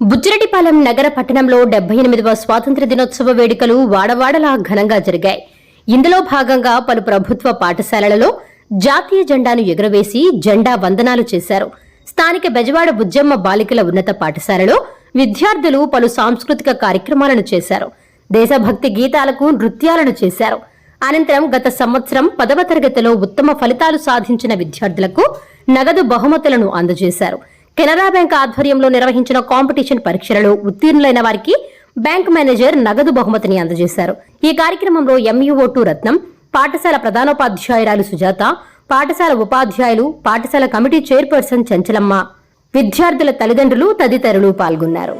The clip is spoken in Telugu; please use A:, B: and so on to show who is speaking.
A: బుజ్జిరెడ్డిపాలెం నగర పట్టణంలో డెబ్బై ఎనిమిదవ స్వాతంత్ర దినోత్సవ వేడుకలు వాడవాడలా ఘనంగా జరిగాయి. ఇందులో భాగంగా పలు ప్రభుత్వ పాఠశాలలలో జాతీయ జెండాను ఎగురవేసి జెండా వందనాలు చేశారు. స్థానిక బెజవాడ బుజ్జమ్మ బాలికల ఉన్నత పాఠశాలలో విద్యార్థులు పలు సాంస్కృతిక కార్యక్రమాలను చేశారు. దేశభక్తి గీతాలకు నృత్యాలను చేశారు. అనంతరం గత సంవత్సరం పదవ తరగతిలో ఉత్తమ ఫలితాలు సాధించిన విద్యార్థులకు నగదు బహుమతులను అందజేశారు. కెనరా బ్యాంక్ ఆధ్వర్యంలో నిర్వహించిన కాంపిటీషన్ పరీక్షలలో ఉత్తీర్ణులైన వారికి బ్యాంక్ మేనేజర్ నగదు బహుమతిని అందజేశారు. ఈ కార్యక్రమంలో ఎంఈఓ టూ రత్నం పాఠశాల ప్రధానోపాధ్యాయురాలు సుజాత పాఠశాల ఉపాధ్యాయులు పాఠశాల కమిటీ చైర్పర్సన్ చంచలమ్మ విద్యార్థుల తల్లిదండ్రులు తదితరులు పాల్గొన్నారు.